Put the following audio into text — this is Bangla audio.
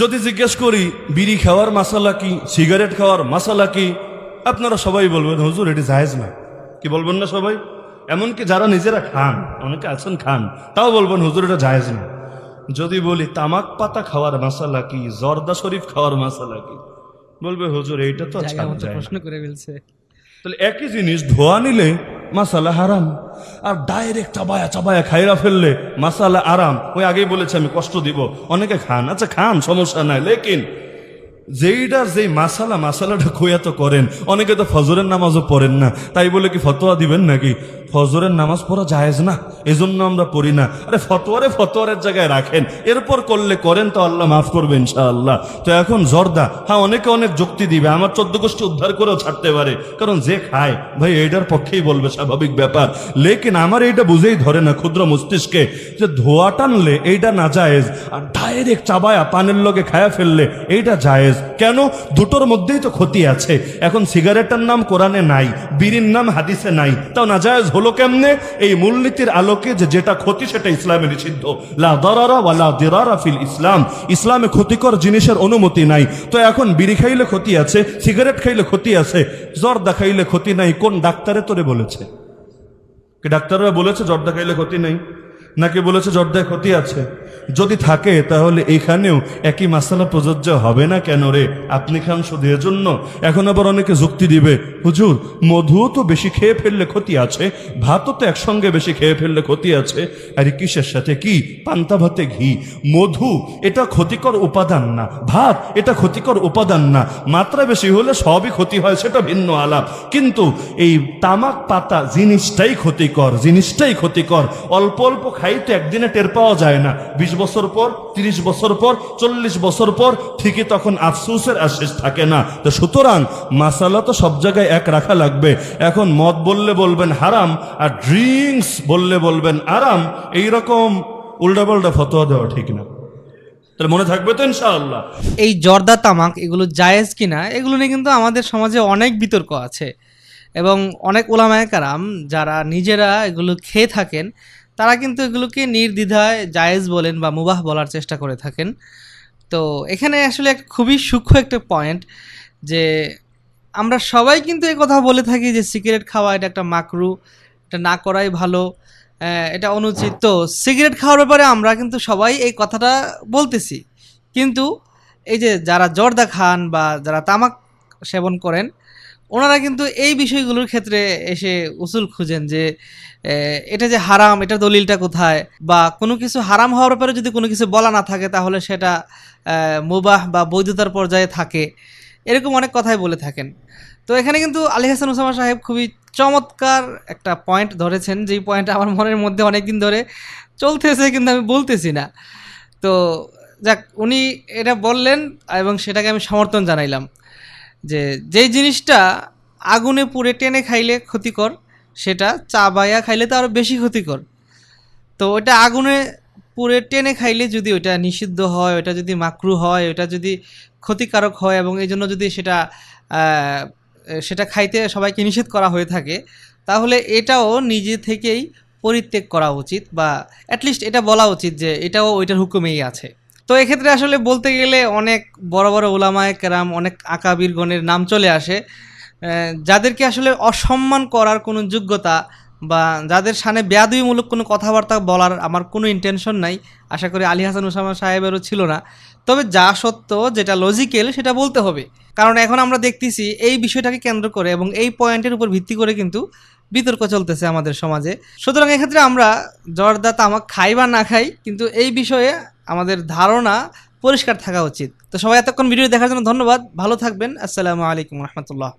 যদি জিজ্ঞেস করি বিড়ি খাওয়ার মাসালা কি সিগারেট খাওয়ার মাসালা কি আপনারা সবাই বলবেন হুজুর এটি জায়েজ না কি বলবেন না সবাই? এমনকি যারা নিজেরা খান অনেকে আছেন খান তাও বলবেন হুজুর এটা জায়েজ না যদি বলি তামাক পাতা খাওয়ার মাসালা কি জর্দা শরীফ খাওয়ার মাসালা কি? বলবে হুজুর এইটা তো। প্রশ্ন করে ফেলছে। তাহলে একই জিনিস ধোয়া নিলে মাসালা হারাম। আর ডাইরেক্ট চাবায়া চাবায়া খাইরা ফেললে মাসালা আরাম। ওই আগেই বলেছে আমি, কষ্ট দিব। অনেকে খান। আচ্ছা খান, সমস্যা নাই। লেকিন যেইটার যেই মাসালা, মাসালাটা খোয়া তো করেন। অনেকে তো ফজরের নামাজও পড়েন না। তাই বলে কি ফতোয়া দিবেন নাকি? ফজরের নামাজ পড়া জায়েজ না, এজন্য আমরা পড়ি না। আরে ফতোয়ারে ফতোয়ারের জায়গায় রাখেন, এরপর করলে করেন তো আল্লাহ মাফ করবে ইনশাআল্লাহ। তো এখন জর্দা হ্যাঁ অনেকে অনেক যুক্তি দিবে, আমার চোদ্দ গোষ্ঠী উদ্ধার করেও ছাড়তে পারে, কারণ যে খায়, ভাই, এইটার পক্ষেই বলবে, স্বাভাবিক ব্যাপার। লেকিন আমার এইটা বুঝেই ধরে না ক্ষুদ্র মস্তিষ্কে, যে ধোয়া টানলে এইটা না জায়েজ, আর ডাইরেক্ট চাবায়া পানের লগে খায়া ফেললে এইটা জায়েজ। কেন? দুটোর মধ্যেই তো ক্ষতি আছে। এখন সিগারেটের নাম কোরআনে নাই, বিড়ির নাম হাদিসে নাই, তাও না জায়েজ হলো কেমনে? এই মূলনীতির আলোকে যে যেটা ক্ষতি সেটা ইসলামে নিষিদ্ধ। লা দারারা ওয়া লা দিরারা ফিল ইসলাম। ইসলামে ক্ষতিকর জিনিসের অনুমতি নাই। তো এখন বিড়ি খাইলে ক্ষতি আছে, সিগারেট খাইলে ক্ষতি আছে জর্দা খাইলে ক্ষতি নাই, কোন ডাক্তারে তোরে বলেছে? ডাক্তাররা বলেছে জর্দা খাইলে ক্ষতি নেই? নাকি বলেছে জর্দায় ক্ষতি আছে? যদি থাকে, তাহলে এখানেও একই মাসালা প্রযোজ্য হবে না কেন রে? আপনি খান শুধু এজন্য। এখন আবার অনেকে যুক্তি দিবে, হুজুর মধুও তো বেশি খেয়ে ফেললে ক্ষতি আছে, ভাতও তো একসঙ্গে বেশি খেয়ে ফেললে ক্ষতি আছে। আরে কিসের সাথে কি? পান্তা ভাতে ঘি। মধু, এটা ক্ষতিকর উপাদান না। ভাত, এটা ক্ষতিকর উপাদান না। মাত্রা বেশি হলে সবই ক্ষতি হয়, সেটা ভিন্ন আলাপ। কিন্তু এই তামাক পাতা জিনিসটাই ক্ষতিকর জিনিসটাই ক্ষতিকর। অল্প অল্প খাইতে একদিনে টের পাওয়া যায় না। বিশ বছর পর, তিরিশ বছর পর, চল্লিশ বছর পর ঠিকই তখন আফসোসের আর থাকে না। তো সুতরাং মাসালা তো সব জায়গায় এক রাখা লাগবে। এখন মদ বললে বলবেন হারাম, আর ড্রিঙ্কস বললে বলবেন আরাম, এইরকম উল্টাপাল্টা ফতোয়া দেওয়া ঠিক না। তাহলে মনে থাকবে তো ইনশাআল্লাহ। এই জর্দা তামাক, এগুলো জায়েজ কিনা, এগুলো নিয়ে কিন্তু আমাদের সমাজে অনেক বিতর্ক আছে। এবং অনেক ওলামায় কারাম, যারা নিজেরা এগুলো খেয়ে থাকেন তারা কিন্তু এগুলোকে নির্দ্বিধায় জায়েজ বলেন বা মুবাহ বলার চেষ্টা করে থাকেন। তো এখানে আসলে এক খুবই সূক্ষ্ম একটা পয়েন্ট যে আমরা সবাই কিন্তু এই কথা বলে থাকি যে সিগারেট খাওয়া এটা একটা মাকরু, এটা না করাই ভালো এটা অনুচিত। তো সিগারেট খাওয়ার ব্যাপারে আমরা কিন্তু সবাই এই কথাটা বলতেছি। কিন্তু এই যে যারা জর্দা খান বা যারা তামাক সেবন করেন ওনারা কিন্তু এই বিষয়গুলোর ক্ষেত্রে এসে উসুল খুঁজেন যে এটা যে হারাম, এটা দলিলটা কোথায়? বা কোনো কিছু হারাম হওয়ার ব্যাপারে যদি কোনো কিছু বলা না থাকে, তাহলে সেটা মুবাহ বা বৈধতার পর্যায়ে থাকে। এরকম অনেক কথাই বলে থাকেন। তো এখানে কিন্তু আলী হাসান উসামা সাহেব খুবই চমৎকার একটা পয়েন্ট ধরেছেন যেই পয়েন্ট আমার মনের মধ্যে অনেক দিন ধরে চলতেছে কিন্তু আমি বলতেছি না। তো যাক, উনি এটা বললেন এবং সেটাকে আমি সমর্থন জানাইলাম। যে, যেই জিনিসটা আগুনে পুড়ে টেনে খাইলে ক্ষতিকর, সেটা চা বাইয়া খাইলে তো আরও বেশি ক্ষতিকর। তো ওটা আগুনে পুড়ে টেনে খাইলে যদি ওটা নিষিদ্ধ হয় ওটা যদি মাকরু হয় ওটা যদি ক্ষতিকারক হয় এবং এই জন্য যদি সেটা সেটা খাইতে সবাইকে নিষেধ করা হয়ে থাকে, তাহলে এটাও নিজে থেকেই পরিত্যাগ করা উচিত বা অ্যাটলিস্ট এটা বলা উচিত যে এটাও ওইটার হুকুমেই আছে। তো এক্ষেত্রে আসলে বলতে গেলে অনেক বড় বড় ওলামায় কেরাম, অনেক আকাবির গণের নাম চলে আসে। যাদেরকে আসলে অসম্মান করার কোনো যোগ্যতা বা যাদের সামনে বেয়াদবিমূলক কোনো কথাবার্তা বলার আমার কোনো ইন্টেনশন নাই। আশা করি আলী হাসান উসামা সাহেবেরও ছিল না। তবে যা সত্য, যেটা লজিক্যাল সেটা বলতে হবে। কারণ এখন আমরা দেখতেছি এই বিষয়টাকে কেন্দ্র করে এবং এই পয়েন্টের উপর ভিত্তি করে কিন্তু বিতর্ক চলতেছে আমাদের সমাজে। সুতরাং এক্ষেত্রে আমরা জর্দা তামাক খাই বা না খাই, কিন্তু এই বিষয়ে আমাদের ধারণা পরিষ্কার থাকা উচিত। তো সবাই এতক্ষণ ভিডিও দেখার জন্য ধন্যবাদ। ভালো থাকবেন। আসসালামু আলাইকুম রহমতুল্লাহ।